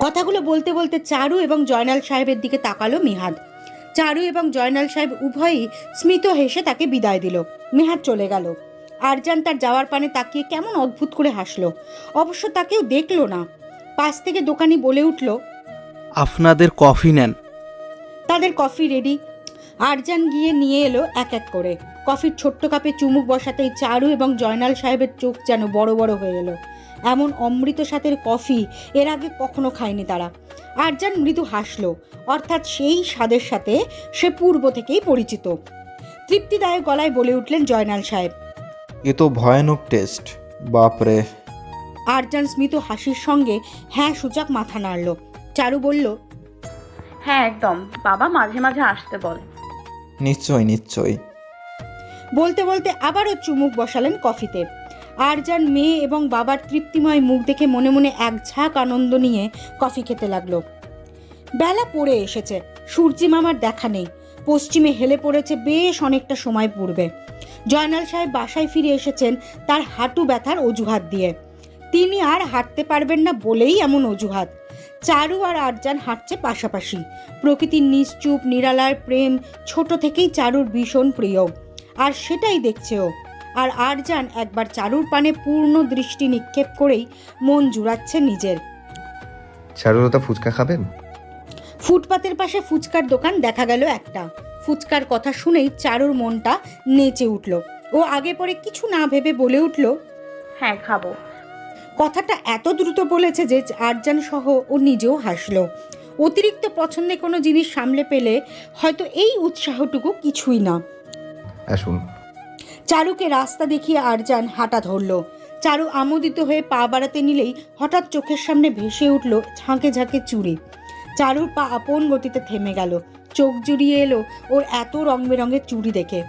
কথাগুলো বলতে বলতে চারু এবং জয়নাল সাহেবের দিকে তাকালো মিহাদ। চারু এবং জয়নাল সাহেব উভয়ই স্মিত হেসে তাকে বিদায় দিল। মিহাদ চলে গেল। আরজান তার যাওয়ার পানে তাকিয়ে কেমন অদ্ভুত করে হাসলো। অবশ্য তাকেও দেখল না। পাশ থেকে দোকানি বলে উঠল আপনাদের কফি নেন। তাদের কফি রেডি আরজান গিয়ে নিয়ে এলো এক এক করে। কফির ছোট্ট কাপে চুমুক বসাতেই চারু এবং জয়নাল সাহেবের চোখ যেন বড় বড় হয়ে এলো এমন অমৃত স্বাদের কফি এর আগে কখনো খায়নি তারা। আরজান মৃদু হাসলো অর্থাৎ সেই স্বাদের সাথে সে পূর্ব থেকেই পরিচিত। তৃপ্তিদায়ক গলায় বলে উঠলেন জয়নাল সাহেব। এ তো ভয়ানক টেস্ট বাপরে। আরজান স্মিত হাসির সঙ্গে হ্যাঁ সূচক মাথা নাড়ল। চারু বলল হ্যাঁ একদম। বাবা মাঝে মাঝে আসতে বলে। নিশ্চয় নিশ্চয়। বলতে বলতে আবারও চুমুক বসালেন কফিতে। আরজান মেয়ে এবং বাবার তৃপ্তিময় মুখ দেখে মনে মনে এক ঝাঁক আনন্দ নিয়ে কফি খেতে লাগল। বেলা পড়ে এসেছে, সূর্যি মামার দেখা নেই। পশ্চিমে হেলে পড়েছে বেশ অনেকটা সময় পূর্বে। জয়নাল সাহেব বাসায় ফিরে এসেছেন তার হাঁটু ব্যথার অজুহাত দিয়ে। তিনি আর হাঁটতে পারবেন না বলেই এমন অজুহাত। চারু আর আরজান হাঁটছে পাশাপাশি। প্রকৃতির নিশ্চুপ, নিরালার প্রেম, ছোট থেকেই চারুর ভীষণ প্রিয়। আর সেটাই দেখছে ও। আর আরজান একবার চারুর পানে পূর্ণ দৃষ্টি নিক্ষেপ করেই মন জুড়াচ্ছে নিজের। চারুলতা ফুচকা খাবেন? ফুটপাতের পাশে ফুচকার দোকান দেখা গেল একটা। ফুচকার কথা শুনেই চারুর মনটা নেচে উঠল। ও আগে পরে কিছু না ভেবে বলে উঠল হ্যাঁ খাব। কথাটা এত দ্রুত বলেছে যে আরজান সহ ও নিজেও হাসলো। অতিরিক্ত পছন্দে কোনো জিনিস সামলে পেলে হয়তো এই উৎসাহটুকু কিছুই না। আসুন। চারুকে রাস্তা দেখিয়ে আরজান হাঁটা ধরল। চারু আমোদিত হয়ে পা বাড়াতে নিলেই হঠাৎ চোখের সামনে ভেসে উঠল ঝাঁকে ঝাঁকে চুড়ি। চারুর পা আপন গতিতে থেমে গেল। চোখ জুড়িয়ে এলো ওর এত রং বেরঙের চুড়ি দেখে।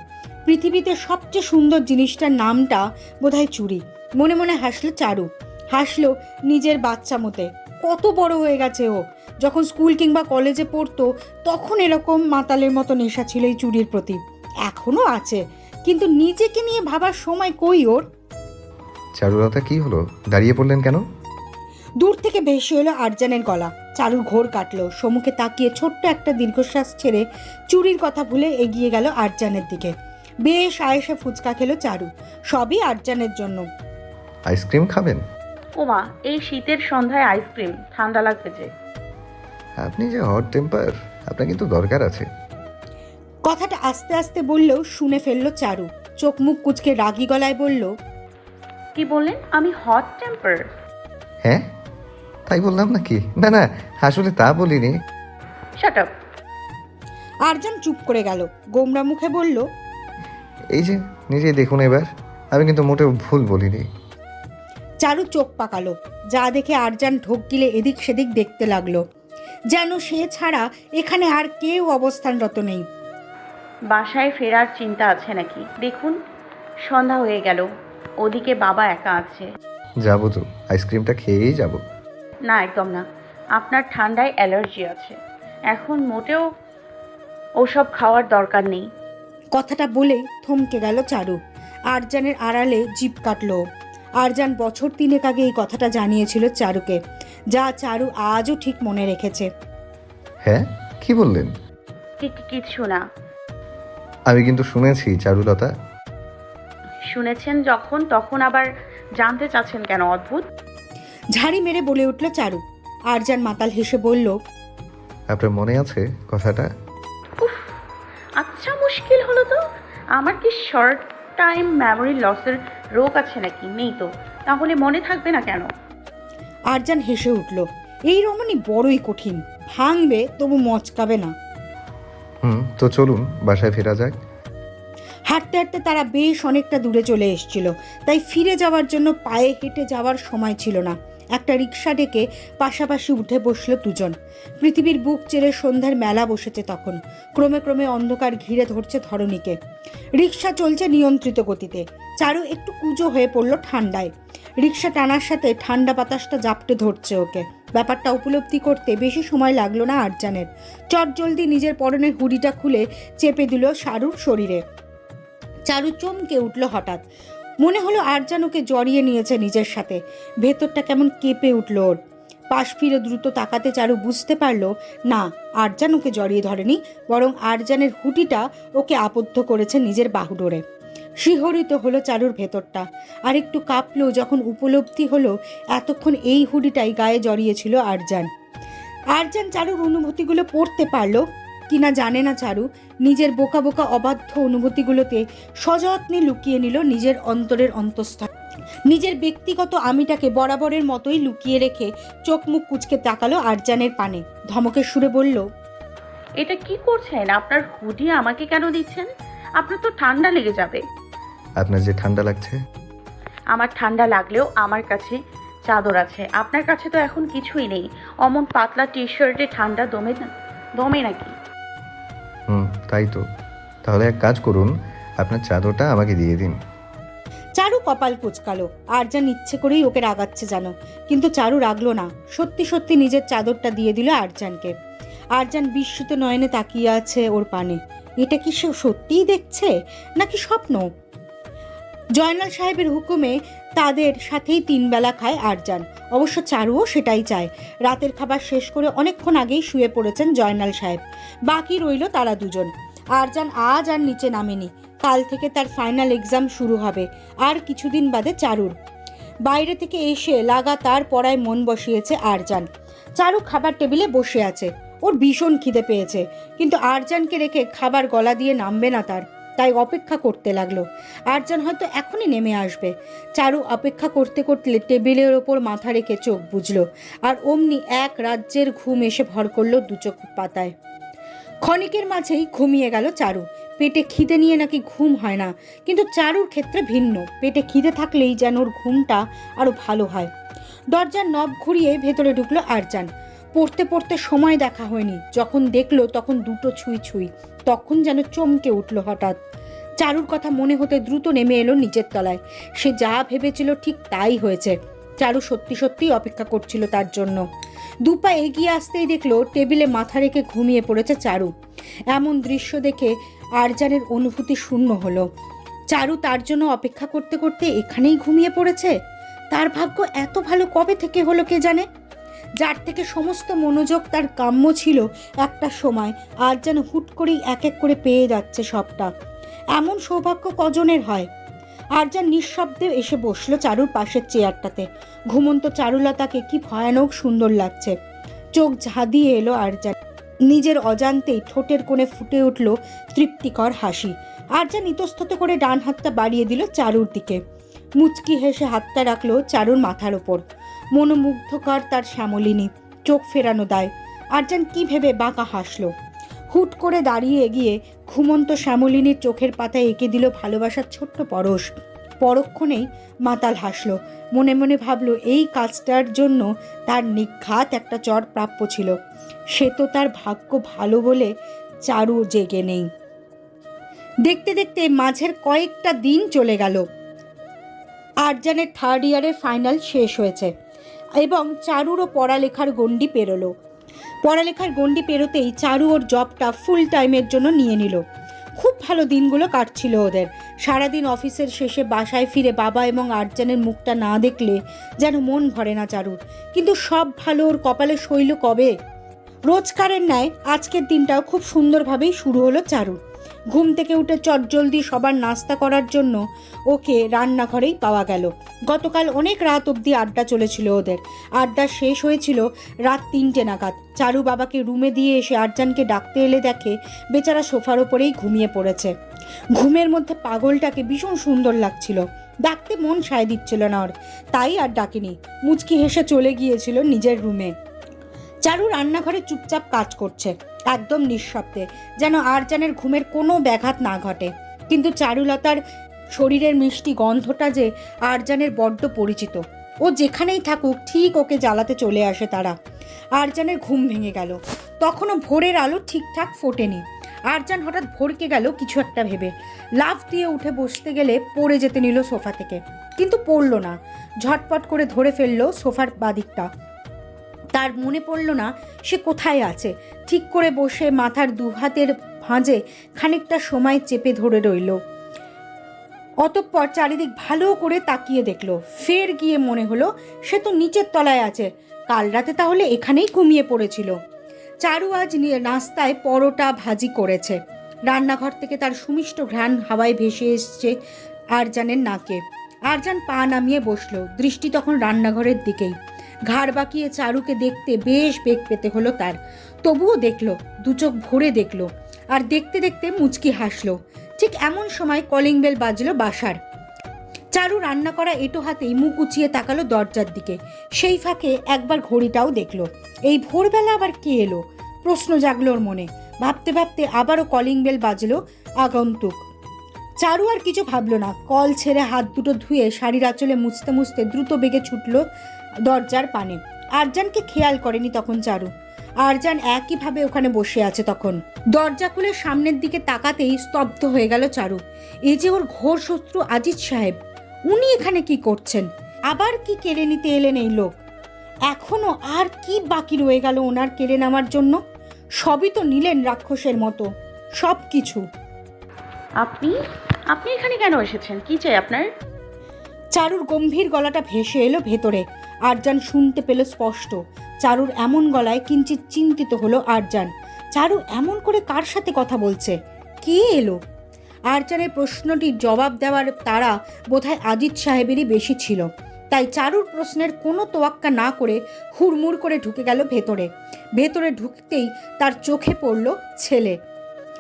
পৃথিবীতে সবচেয়ে সুন্দর জিনিসটার নামটা বোধহয় চুড়ি। মনে মনে হাসলো চারু। হাসলো নিজের বাচ্চা মতে। কত বড় হয়ে গেছে ও। যখন স্কুল কিংবা কলেজে পড়তো তখন এরকম মাতালের মতো নেশা ছিল এই চুড়ির প্রতি। এখনও আছে। কিন্তু নিজেকে নিয়ে ভাবার সময় কই ওর? চারুলতা কি হলো? দাঁড়িয়ে পড়লেন কেন? দূর থেকে ভেসে এলো আরজানের গলা। চারুর ঘোর কাটলো। সমুখে তাকিয়ে ছোট্ট একটা দীর্ঘশ্বাস ছেড়ে চুরির কথা ভুলে এগিয়ে গেল আরজানের দিকে। বেশ আয়েসে ফুচকা খেলো চারু। সবই আরজানের জন্য। আইসক্রিম খাবেন? ওমা এই শীতের সন্ধ্যায় আইসক্রিম। ঠান্ডা লাগবে যে। আপনি যে হট টেম্পার আপনার কিন্তু দরকার আছে। কথাটা আস্তে আস্তে বললেও শুনে ফেলল চারু। চোখ মুখ কুচকে রাগি গলায় বলল কি বললেন? আমি হট টেম্পার হ্যাঁ? তাই বললাম নাকি? না না আসলে তা বলিনি। শাট আপ আরজান চুপ করে গেল। গোমরা মুখে বলল এই যে নিজে দেখুন এবার। আমি কিন্তু মোটেও ভুল বলিনি। চারু চোখ পাকালো। যা দেখে আরজান ঢোক গিলে এদিক সেদিক দেখতে লাগল। যেন সে ছাড়া এখানে আর কেউ অবস্থানরত নেই। বাসায় ফেরার চিন্তা আছে নাকি? দেখুন সন্ধ্যা হয়ে গেল। ওদিকে বাবা একা আছে। যাব তো আইসক্রিমটা খেয়েই যাব। না একদম না। আপনার ঠান্ডায় অ্যালার্জি আছে। এখন মোটেও ওসব খাওয়ার দরকার নেই। কথাটা বলেই থমকে গেল চারু। আরজানের আড়ালে জিপ কাটলো। আরজান বছর তিনেক আগে এই কথাটা জানিয়েছিল চারুকে যা চারু আজও ঠিক মনে রেখেছে। হ্যাঁ? কি বললেন? কি কি- কিছু না। আমি কিন্তু শুনেছি চারুলতা। শুনেছেন যখন তখন আবার জানতে চাচ্ছেন কেন অদ্ভুত? ঝাড়ি মেরে বলে উঠল চারু। আরজান মাতাল হেসে বলল আপনার মনে আছে কথাটা? উফ আচ্ছা মুশকিল হলো তো। আমার কি শর্ট টাইম মেমোরি লসের রোগ আছে নাকি? নেই তো। তাহলে মনে থাকবে না কেন? আরজান হেসে উঠল এই রমণী বড়ই কঠিন। ভাঙবে তবু মচকাবে না। তো চলুন, বাসায় ফেরা যাক। হাঁটতে হাঁটতে তারা বেশ অনেকটা দূরে চলে এসেছিল। তাই ফিরে যাওয়ার জন্য পায়ে হেঁটে যাওয়ার সময় ছিল না। একটা রিক্সা ডেকে পাশাপাশি উঠে বসল দুজন। পৃথিবীর বুক চেড়ে সন্ধ্যার মেলা বসেছে তখন। ক্রমে ক্রমে অন্ধকার ঘিরে ধরছে ধরণীকে। রিক্সা চলছে নিয়ন্ত্রিত গতিতে। চারু একটু কুজো হয়ে পড়ল ঠান্ডায়। রিক্সা টানার সাথে ঠান্ডা বাতাসটা জাপটে ধরছে ওকে। ব্যাপারটা উপলব্ধি করতে বেশি সময় লাগল না আরজানের চট জলদি নিজের পরনের হুডিটা খুলে চেপে দিল শারুর শরীরে। চারু চমকে উঠল হঠাৎ। মনে হলো আরজান ওকে জড়িয়ে নিয়েছে নিজের সাথে। ভেতরটা কেমন কেঁপে উঠল ওর। পাশ ফিরে দ্রুত তাকাতে চারু বুঝতে পারল, না আরজান ওকে জড়িয়ে ধরেনি, বরং আরজানের হুটিটা ওকে আবদ্ধ করেছে নিজের বাহুডোরে। শিহরিত হলো চারুর ভেতরটা। আর একটু কাঁপলো যখন উপলব্ধি হলো এতক্ষণ এই হুডিটাই গায়ে জড়িয়েছিল আরজান। আরজান চারুর অনুভূতিগুলো পড়তে পারল, কিনা জানে না চারু, নিজের বোকা বোকা অবাধ্য অনুভূতিগুলোতে সযত্নে লুকিয়ে নিল নিজের অন্তরের অন্তঃস্থল। নিজের ব্যক্তিগত আমিটাকে বরাবরের মতোই লুকিয়ে রেখে চোখ মুখ কুচকে তাকালো আরজানের পানে। ধমকের সুরে বলল, এটা কি করছেন? আপনার হুডি আমাকে কেন দিচ্ছেন? আপনার তো ঠান্ডা লেগে যাবে। আপনার যে ঠান্ডা লাগছে? আমার ঠান্ডা লাগলেও আমার কাছে চাদর আছে। আপনার কাছে তো এখন কিছুই নেই। অমন পাতলা টি শার্টে ঠান্ডা দমে না দমে নাকি? হুম তাই তো। তাহলে এক কাজ করুন আপনার চাদরটা আমাকে দিয়ে দিন। চারু কপাল কুচকালো আরজান ইচ্ছে করেই ওকে রাগাচ্ছে জানো কিন্তু চারু রাগলো না। সত্যি সত্যি নিজের চাদরটা দিয়ে দিল আরজানকে। আরজান বিস্মিত নয়নে তাকিয়ে আছে ওর পানে। এটা কি সে সত্যিই দেখছে? নাকি স্বপ্ন? জয়নাল সাহেবের হুকুমে তাদের সাথেই তিন বেলা খায় আরজান। অবশ্য চারুও সেটাই চায়। রাতের খাবার শেষ করে অনেকক্ষণ আগেই শুয়ে পড়েছেন জয়নাল সাহেব। বাকি রইল তারা দুজন। আরজান আজ আর নিচে নামেনি। কাল থেকে তার ফাইনাল এক্সাম শুরু হবে। আর কিছুদিন বাদে চারুর। বাইরে থেকে এসে লাগাতার পড়ায় মন বসিয়েছে আরজান। চারু খাবার টেবিলে বসে আছে। ওর ভীষণ খিদে পেয়েছে। কিন্তু আরজানকে রেখে খাবার গলা দিয়ে নামবে না তার। তাই অপেক্ষা করতে লাগল। আরজান হয়তো এখনই নেমে আসবে। চারু অপেক্ষা করতে করতে টেবিলের ওপর মাথা রেখে চোখ বুঝলো আর অমনি এক রাজ্যের ঘুম এসে ভর করল দু চোখ পাতায়। ক্ষণিকের মাঝেই ঘুমিয়ে গেল চারু। পেটে খিদে নিয়ে নাকি ঘুম হয় না, কিন্তু চারুর ক্ষেত্রে ভিন্ন। পেটে খিদে থাকলেই যেন ওর ঘুমটা আরও ভালো হয়। দরজার নব ঘুরিয়ে ভেতরে ঢুকলো আরজান। পড়তে পড়তে সময় দেখা হয়নি। যখন দেখল তখন দুটো ছুঁই ছুঁই। তখন যেন চমকে উঠল হঠাৎ। চারুর কথা মনে হতে দ্রুত নেমে এলো নিচের তলায়। সে যা ভেবেছিল ঠিক তাই হয়েছে। চারু সত্যি সত্যিই অপেক্ষা করছিল তার জন্য। দুপা এগিয়ে আসতেই দেখল টেবিলে মাথা রেখে ঘুমিয়ে পড়েছে চারু। এমন দৃশ্য দেখে আরজানের অনুভূতি শূন্য হলো। চারু তার জন্য অপেক্ষা করতে করতে এখানেই ঘুমিয়ে পড়েছে? তার ভাগ্য এত ভালো কবে থেকে হলো কে জানে? যার থেকে সমস্ত মনোযোগ তার কাম্য ছিল একটা সময়, আর যেন হুট করেই এক এক করে পেয়ে যাচ্ছে সবটা। এমন সৌভাগ্য কজনের হয়? আর যা নিঃশব্দে এসে বসল চারুর পাশের চেয়ারটাতে। ঘুমন্ত চারুলতাকে কি ভয়ানক সুন্দর লাগছে। চোখ ঝাঁদিয়ে এলো আর যা নিজের অজান্তেই ঠোঁটের কোণে ফুটে উঠল তৃপ্তিকর হাসি। আর যা ইতস্তত করে ডান হাতটা বাড়িয়ে দিল চারুর দিকে। মুচকি হেসে হাতটা রাখল চারুর মাথার ওপর। মনোমুগ্ধকর তার শ্যামলিনী, চোখ ফেরানো দায়। আরজান কি ভেবে বাঁকা হাসলো। হুট করে দাঁড়িয়ে এগিয়ে ঘুমন্ত শ্যামলিনীর চোখের পাতায় এঁকে দিল ভালোবাসার ছোট্ট পরশ। পরক্ষণেই মাতাল হাসলো। মনে মনে ভাবলো, এই কাজটার জন্য তার নিঘাত একটা চর প্রাপ্য ছিল। সে তো তার ভাগ্য ভালো বলে চারু জেগে নেই। দেখতে দেখতে মাঝের কয়েকটা দিন চলে গেল। আরজানের থার্ড ইয়ারের ফাইনাল শেষ হয়েছে। এবং চারুরও পড়ালেখার গণ্ডি পেরোলো। পড়ালেখার গণ্ডি পেরোতেই চারু ওর জবটা ফুল টাইমের জন্য নিয়ে নিল। খুব ভালো দিনগুলো কাটছিল ওদের। সারাদিন অফিসের শেষে বাসায় ফিরে বাবা এবং আরজানের মুখটা না দেখলে যেন মন ভরে না চারুর। কিন্তু সব ভালো ওর কপালে শৈল কবে? রোজকারের ন্যায় আজকের দিনটাও খুব সুন্দরভাবেই শুরু হলো চারুর। ঘুম থেকে উঠে চটজলদি সবার নাস্তা করার জন্য ওকে রান্নাঘরেই পাওয়া গেল। গতকাল অনেক রাত অবধি আড্ডা চলেছিল ওদের। আড্ডা শেষ হয়েছিল রাত তিনটে নাগাদ। চারু বাবাকে রুমে দিয়ে এসে আরজানকে ডাকতে এলে দেখে বেচারা সোফার ওপরেই ঘুমিয়ে পড়েছে। ঘুমের মধ্যে পাগলটাকে ভীষণ সুন্দর লাগছিল। ডাকতে মন সায় দিচ্ছিল না ওর। তাই আর ডাকেনি। মুচকি হেসে চলে গিয়েছিল নিজের রুমে। চারু রান্নাঘরে চুপচাপ কাজ করছে। একদম নিঃশব্দে, যেন আরজানের ঘুমের কোনো ব্যাঘাত না ঘটে। কিন্তু চারুলতার শরীরের মিষ্টি গন্ধটা যে আরজানের বড্ড পরিচিত। ও যেখানেই থাকুক, ঠিক ওকে জ্বালাতে চলে আসে তারা। আরজানের ঘুম ভেঙে গেল। তখনও ভোরের আলো ঠিকঠাক ফোটেনি। আরজান হঠাৎ ভরকে গেল কিছু একটা ভেবে। লাফ দিয়ে উঠে বসতে গেলে পড়ে যেতে নিল সোফা থেকে। কিন্তু পড়ল না। ঝটপট করে ধরে ফেলল সোফার বাদিকটা। তার মনে পড়ল না সে কোথায় আছে। ঠিক করে বসে মাথার দুহাতের ভাঁজে খানিকটা সময় চেপে ধরে রইল। অতঃপর চারিদিক ভালো করে তাকিয়ে দেখল। ফের গিয়ে মনে হলো, সে তো নিচের তলায় আছে। কাল রাতে তাহলে এখানেই ঘুমিয়ে পড়েছিল। চারু আজ নিয়ে নাস্তায় পরোটা ভাজি করেছে। রান্নাঘর থেকে তার সুমিষ্ট ঘ্রাণ হাওয়ায় ভেসে এসছে আরজানের নাকে। আরজান পা নামিয়ে বসল। দৃষ্টি তখন রান্নাঘরের দিকেই। ঘাড় বাঁকিয়ে চারুকে দেখতে বেশ বেগ পেতে হলো তার। তবুও দেখল, দু চোখ ভরে দেখল আর দেখতে দেখতে মুচকি হাসলো। ঠিক এমন সময় কলিং বেল বাজলো বাসার। চারু রান্না করা এটো হাতেই মুখ উঁচিয়ে তাকালো দরজার দিকে। সেই ফাঁকে একবার ঘড়িটাও দেখল। এই ভোরবেলা আবার কে এলো? প্রশ্ন জাগলো ওর মনে। ভাবতে ভাবতে আবারও কলিং বেল বাজলো আগন্তুক। চারু আর কিছু ভাবলো না। কল ছেড়ে হাত দুটো ধুয়ে শাড়ির আঁচলে মুছতে মুছতে দ্রুত বেগে ছুটলো দরজার পানে। আরজানকে খেয়াল করেনি তখন চারু। আরজান একইভাবে ওখানে বসে আছে তখন। দরজা খুলে সামনের দিকে তাকাতেই স্তব্ধ হয়ে গেল চারু। এ যে ওর ঘোর শত্রু আজিজ সাহেব উনি এখানে কি করছেন? আবার কি কেড়ে নিতে এলেন এই লোক? এখনও আর কি বাকি রয়ে গেল ওনার কেড়ে নেওয়ার জন্য? সবই তো নিলেন রাক্ষসের মতো। সব কিছু আপনি? আপনি এখানে কেন এসেছেন? কি চাই আপনার? চারুর গম্ভীর গলাটা ভেসে এলো ভেতরে। আরজান শুনতে পেল স্পষ্ট। চারুর এমন গলায় কিঞ্চিত চিন্তিত হলো আরজান। চারু এমন করে কার সাথে কথা বলছে? কে এলো? আরজানের প্রশ্নটির জবাব দেওয়ার তারা বোধহয় আজিজ সাহেবেরই বেশি ছিল। তাই চারুর প্রশ্নের কোনো তোয়াক্কা না করে হুড়মুড় করে ঢুকে গেল ভেতরে। ভেতরে ঢুকতেই তার চোখে পড়ল ছেলে।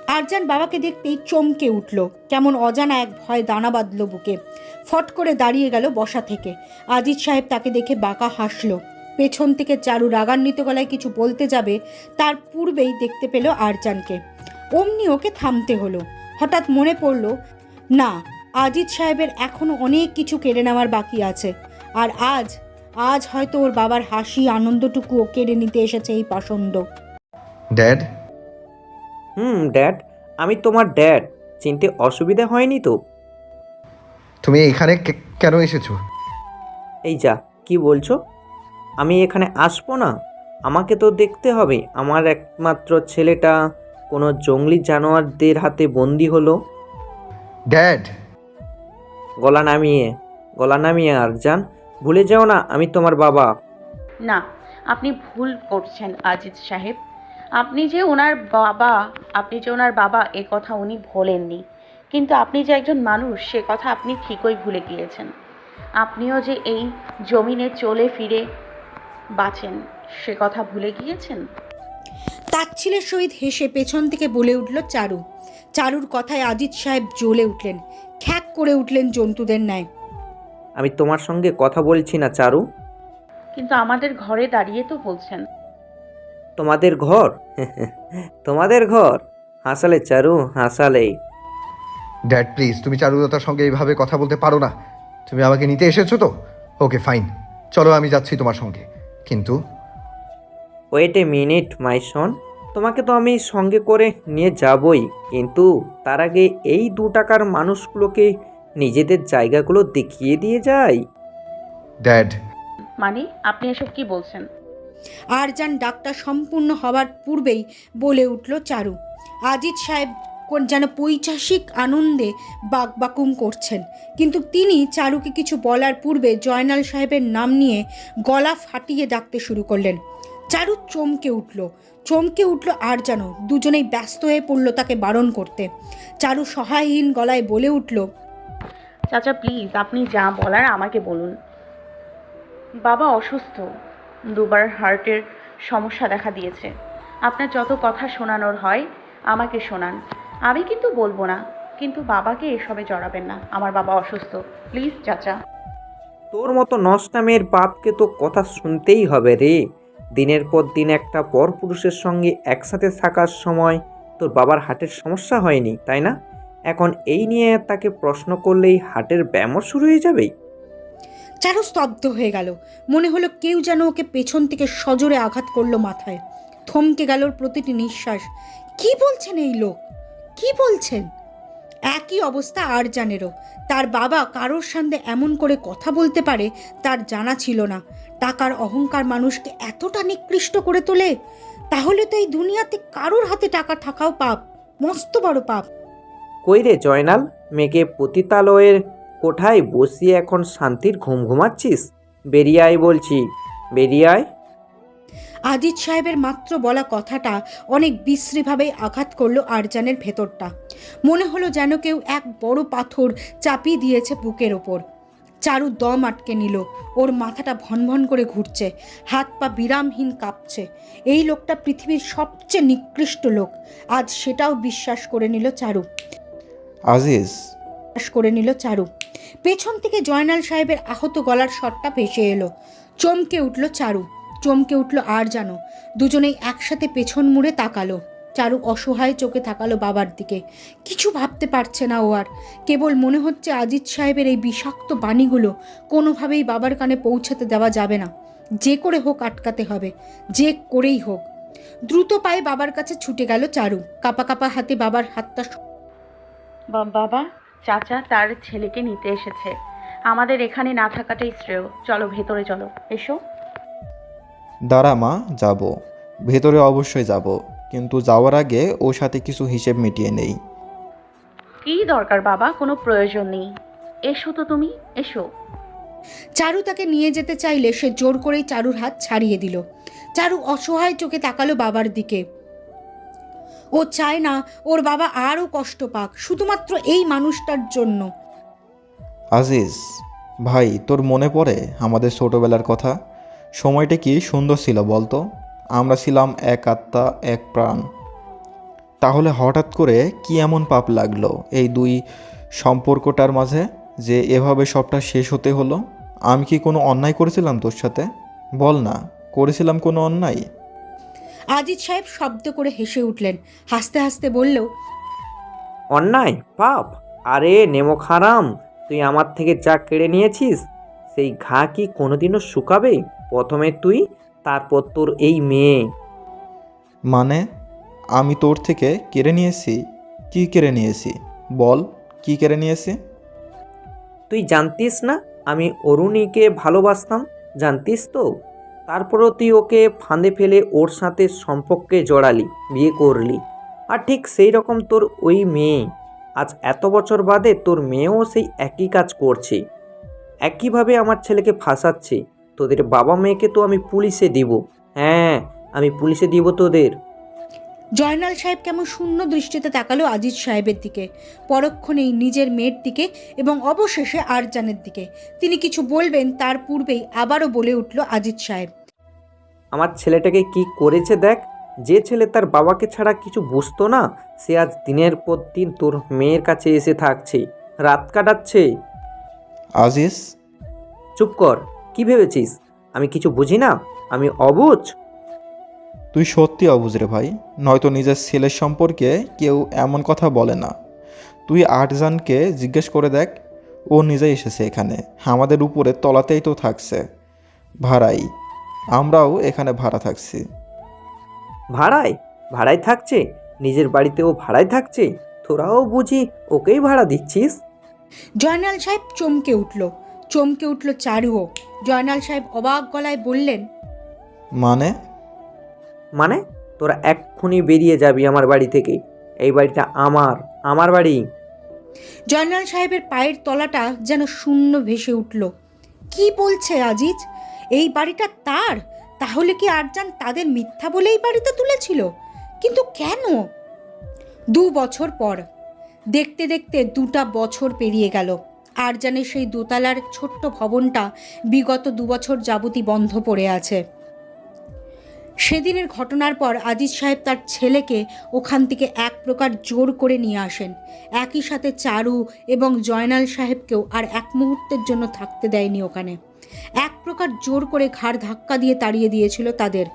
আরজান বাবাকে দেখতেই চমকে উঠল। কেমন অজানা এক ভয় দানা বাঁধল বুকে। ফট করে দাঁড়িয়ে গেল বসা থেকে। আজিজ সাহেব তাকে দেখে বাঁকা হাসল। পেছন থেকে চারু রাগান্বিত গলায় কিছু বলতে যাবে, তার পূর্বেই দেখতে পেল আরজানকে। অমনি ওকে থামতে হলো। হঠাৎ মনে পড়ল, না, আজিজ সাহেবের এখনও অনেক কিছু কেড়ে নেওয়ার বাকি আছে। আর আজ আজ হয়তো ওর বাবার হাসি আনন্দটুকুও কেড়ে নিতে এসেছে এই পাষণ্ড। ড্যাড হুম ড্যাড আমি তোমার ড্যাড। চিনতে অসুবিধা হয়নি তো? তুমি এখানে কে- কেন এসেছ? এই যা কি বলছো? আমি এখানে আসব না? আমাকে তো দেখতে হবে। আমার একমাত্র ছেলেটা কোনো জঙ্গলি জানোয়ারদের হাতে বন্দি হলো। ড্যাড! গলা নামিয়ে গলা নামিয়ে আর যান ভুলে যাও না আমি তোমার বাবা। না আপনি ভুল করছেন আজিজ সাহেব। আপনি যে ওনার বাবা আপনি যে ওনার বাবা এ কথা উনি ভোলেননি কিন্তু আপনি যে একজন মানুষ সে কথা আপনি ঠিকই ভুলে গিয়েছেন। আপনিও যে এই জমিনে চলে ফিরে বাঁচেন সে কথা ভুলে গিয়েছেন? তাচ্ছিলের সহিত হেসে পেছন থেকে বলে উঠল চারু। চারুর কথায় আজিজ সাহেব জ্বলে উঠলেন। খ্যাক করে উঠলেন জন্তুদের ন্যায়। আমি তোমার সঙ্গে কথা বলছি না চারু। কিন্তু আমাদের ঘরে দাঁড়িয়ে তো বলছেন। তোমাদের ঘর? তোমাদের ঘর? হাসালে চারু হাসালে ড্যাড প্লিজ তুমি চারুলতার সঙ্গে এইভাবে কথা বলতে পারো না। তুমি আমাকে নিতে এসেছ তো? ওকে ফাইন চলো আমি যাচ্ছি তোমার সঙ্গে। কিন্তু? ওয়েট এ মিনিট মাই সন তোমাকে তো আমি সঙ্গে করে নিয়ে যাবই। কিন্তু তার আগে এই দু টাকার মানুষগুলোকে নিজেদের জায়গাগুলো দেখিয়ে দিয়ে যাই। ড্যাড মানে আপনি এসব কি বলছেন? আরজান ডাক্তার সম্পূর্ণ হওয়ার পূর্বেই বলে উঠল চারু। আজিজ সাহেব কোন যেন পৈচাসিক আনন্দে বাকবাকুম করছেন। কিন্তু তিনি চারুকে কিছু বলার পূর্বে জয়নাল সাহেবের নাম নিয়ে গলা ফাটিয়ে ডাকতে শুরু করলেন। চারু চমকে উঠল। চমকে উঠল আর যেন দুজনেই ব্যস্ত হয়ে পড়ল তাকে বারণ করতে। চারু সহায়হীন গলায় বলে উঠল, চাচা প্লিজ আপনি যা বলার আমাকে বলুন। বাবা অসুস্থ। দুবার হার্টের সমস্যা দেখা দিয়েছে। আপনার যত কথা শোনানোর হয়, আমাকে শোনান। আমি কিন্তু বলব না, কিন্তু বাবাকে এসবে জড়াবেন না। আমার বাবা অসুস্থ। প্লিজ, চাচা। তোর মতো নষ্টামের বাপকে তো কথা শুনতেই হবে রে। দিনের পর দিন একটা পর পুরুষের সঙ্গে একসাথে থাকার সময় তোর বাবার হার্টের সমস্যা হয়নি, তাই না? এখন এই নিয়ে তাকে প্রশ্ন করলেই হার্টের ব্যায়ামও শুরু হয়ে যাবেই। চারু স্তব্ধ হয়ে গেল। মনে হলো কেউ যেন ওকে পেছন থেকে সজোরে আঘাত করল মাথায়। থমকে গেল প্রতিটি নিঃশ্বাস। কি বলছেন এই লোক? কি বলছেন? একই অবস্থা আর জানেরও। তার বাবা কারোর সামনে এমন করে কথা বলতে পারে তার জানা ছিল না। টাকার অহংকার মানুষকে এতটা নিকৃষ্ট করে তোলে? তাহলে তো এই দুনিয়াতে কারোর হাতে টাকা থাকাও পাপ। মস্ত বড় পাপ। কই রে জয়নাল? মেয়েকে পতিতালয়ের কোঠায় বসিয়ে এখন শান্তির ঘুম ঘুমাচ্ছিস? বেরিয়ে আয় বলছি। বেরিয়ে আয়। আজিজ সাহেবের মাত্র বলা কথাটা অনেক বিশ্রীভাবেই আঘাত করল আরজানের ভেতরটা। মনে হলো যেন কেউ এক বড় পাথর চাপিয়ে দিয়েছে বুকের ওপর। চারু দম আটকে নিল। ওর মাথাটা ভনভন করে ঘুরছে। হাত পা বিরামহীন কাঁপছে। এই লোকটা পৃথিবীর সবচেয়ে নিকৃষ্ট লোক। আজ সেটাও বিশ্বাস করে নিল চারু। আজিজ। বিশ্বাস করে নিল চারু। পেছন থেকে জয়নাল সাহেবের আহত গলার শটটা ভেসে এলো। চমকে উঠল চারু। চমকে উঠল আর জানো দুজনেই একসাথে পেছন মুড়ে তাকালো। চারু অসহায় চোখে তাকালো বাবার দিকে। কিছু ভাবতে পারছে না ও আর। কেবল মনে হচ্ছে আজিজ সাহেবের এই বিষাক্ত বাণীগুলো কোনোভাবেই বাবার কানে পৌঁছাতে দেওয়া যাবে না। যে করে হোক আটকাতে হবে। যে করেই হোক। দ্রুত পায়ে বাবার কাছে ছুটে গেল চারু। কাপা কাপা হাতে বাবার হাতটা বাবা? চাচা তার ছেলেকে নিতে এসেছে। আমাদের এখানে না থাকাটাই শ্রেয়। চলো ভেতরে চলো। এসো। দাঁড়া মা যাব। ভেতরে অবশ্যই যাব। কিন্তু যাওয়ার আগে ওর সাথে কিছু হিসেব মিটিয়ে নেই। কী দরকার বাবা? কোনো প্রয়োজন নেই। এসো তো তুমি এসো। চারু তাকে নিয়ে যেতে চাইলে সে জোর করেই চারুর হাত ছাড়িয়ে দিল। চারু অসহায় চোখে তাকালো বাবার দিকে। ও চায় না ওর বাবা আরও কষ্ট পাক, শুধুমাত্র এই মানুষটার জন্য। আজিজ, ভাই, তোর মনে পড়ে আমাদের ছোটোবেলার কথা? সময়টা কি সুন্দর ছিল বলতো? আমরা ছিলাম এক আত্মা, এক প্রাণ। তাহলে হঠাৎ করে কি এমন পাপ লাগল এই দুই সম্পর্কটার মাঝে যে এভাবে সবটা শেষ হতে হলো? আমি কি কোনো অন্যায় করেছিলাম তোর সাথে? বল না, করেছিলাম কোনো অন্যায়? আজিজ সাহেব শব্দ করে হেসে উঠলেন। হাসতে হাসতে বলল অন্যায় পাপ। আরে নেমো খারাম তুই আমার থেকে যা কেড়ে নিয়েছিস সেই ঘা কি কোনোদিনও শুকাবে? প্রথমে তুই তারপর তোর এই মেয়ে। মানে আমি তোর থেকে কেড়ে নিয়েছি? কি কেড়ে নিয়েছি? বল কি কেড়ে নিয়েছি? তুই জানতিস না আমি অরুণীকে ভালোবাসতাম জানতিস তো? তারপরও তুই ওকে ফাঁদে ফেলে ওর সাথে সম্পর্কে জড়ালি, বিয়ে করলি। আর ঠিক সেই রকম তোর ওই মেয়ে। আজ এত বছর বাদে তোর মেয়েও সেই একই কাজ করছে। একইভাবে আমার ছেলেকে ফাঁসাচ্ছে। তোদের বাবা মেয়েকে তো আমি পুলিশে দিব। হ্যাঁ আমি পুলিশে দিব তোদের। জয়নাল সাহেব কেমন শূন্য দৃষ্টিতে তাকালো আজিজ সাহেবের দিকে। পরক্ষণেই নিজের মেয়ের দিকে এবং অবশেষে আরজানের দিকে। তিনি কিছু বলবেন তার পূর্বেই আবারও বলে উঠল আজিজ সাহেব। আমার ছেলেটাকে কি করেছে দেখ? যে ছেলে তার বাবাকে ছাড়া কিছু বুঝতো না সে আজ দিনের পর দিন তোর মেয়ের কাছে এসে থাকছে রাত কাটাচ্ছে। আজিজ? চুপ কর কি ভেবেছিস? আমি কিছু বুঝি না? আমি অবুঝ? তুই সত্যি অবুঝ রে ভাই। নয়তো নিজের ছেলের সম্পর্কে কেউ এমন কথা বলে না। তুই আটজনকে জিজ্ঞেস করে দেখ ও নিজেই এসেছে এখানে। আমাদের উপরে তলাতেই তো থাকছে। ভাড়াই আমরাও এখানে ভাড়া থাকছি। ভাড়ায় ভাড়ায় থাকছে? নিজের বাড়িতে ও ভাড়ায় থাকছে? তোরাও বুঝি ওকেই ভাড়া দিচ্ছিস? জয়নাল সাহেব চমকে উঠল। চমকে উঠল চারুও। জয়নাল সাহেব অবাক গলায় বললেন মানে? মানে তোরা এক্ষুনি বেরিয়ে যাবি আমার বাড়ি থেকে। এই বাড়িটা আমার আমার বাড়ি। জয়নাল সাহেবের পায়ের তলাটা যেন শূন্য ভেসে উঠল। কি বলছে আজিজ? এই বাড়িটা তার? তাহলে কি আরজান তাদের মিথ্যা বলে এই বাড়িতে তুলেছিল? কিন্তু কেন? দু বছর পর। দেখতে দেখতে দুটা বছর পেরিয়ে গেল। আরজানের সেই দোতলার ছোট্ট ভবনটা বিগত দু বছর যাবতী বন্ধ পড়ে আছে। সেদিনের ঘটনার পর আজিজ সাহেব তার ছেলেকে ওখান থেকে এক প্রকার জোর করে নিয়ে আসেন। একই সাথে চারু এবং জয়নাল সাহেবকেও আর এক মুহূর্তের জন্য থাকতে দেয়নি ওখানে। এক প্রকার জোর করে ঘাড় ধাক্কা দিয়ে তাড়িয়ে দিয়েছিল তাদের।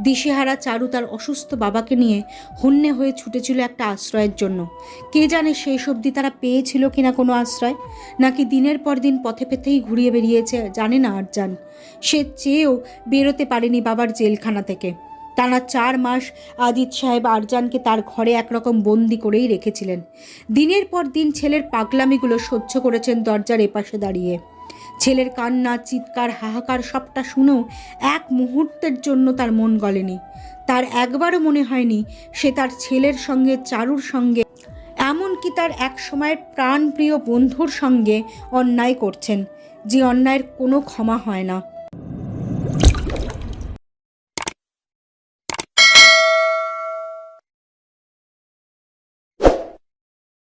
দিশেহারা চারু তার অসুস্থ বাবাকে নিয়ে হন্যে হয়ে ছুটেছিল একটা আশ্রয়ের জন্য। কে জানে সেই সবদি তারা পেয়েছিল কিনা কোনো আশ্রয়, নাকি দিনের পর দিন পথে পেতেই ঘুরিয়ে বেরিয়েছে, জানে না আর জান। সে চেয়েও বেরোতে পারেনি বাবার জেলখানা থেকে। টানা চার মাস আদিত সাহেব আরজানকে তার ঘরে একরকম বন্দি করেই রেখেছিলেন। দিনের পর দিন ছেলের পাগলামিগুলো সহ্য করেছেন দরজার এপাশে দাঁড়িয়ে। ছেলের কান্না, চিৎকার, হাহাকার সবটা শুনেও এক মুহূর্তের জন্য তার মন গলেনি। তার একবারও মনে হয়নি সে তার ছেলের সঙ্গে, চারুর সঙ্গে, এমনকি তার এক সময়ের প্রাণপ্রিয় বন্ধুর সঙ্গে অন্যায় করছেন, যে অন্যায়ের কোনো ক্ষমা হয় না।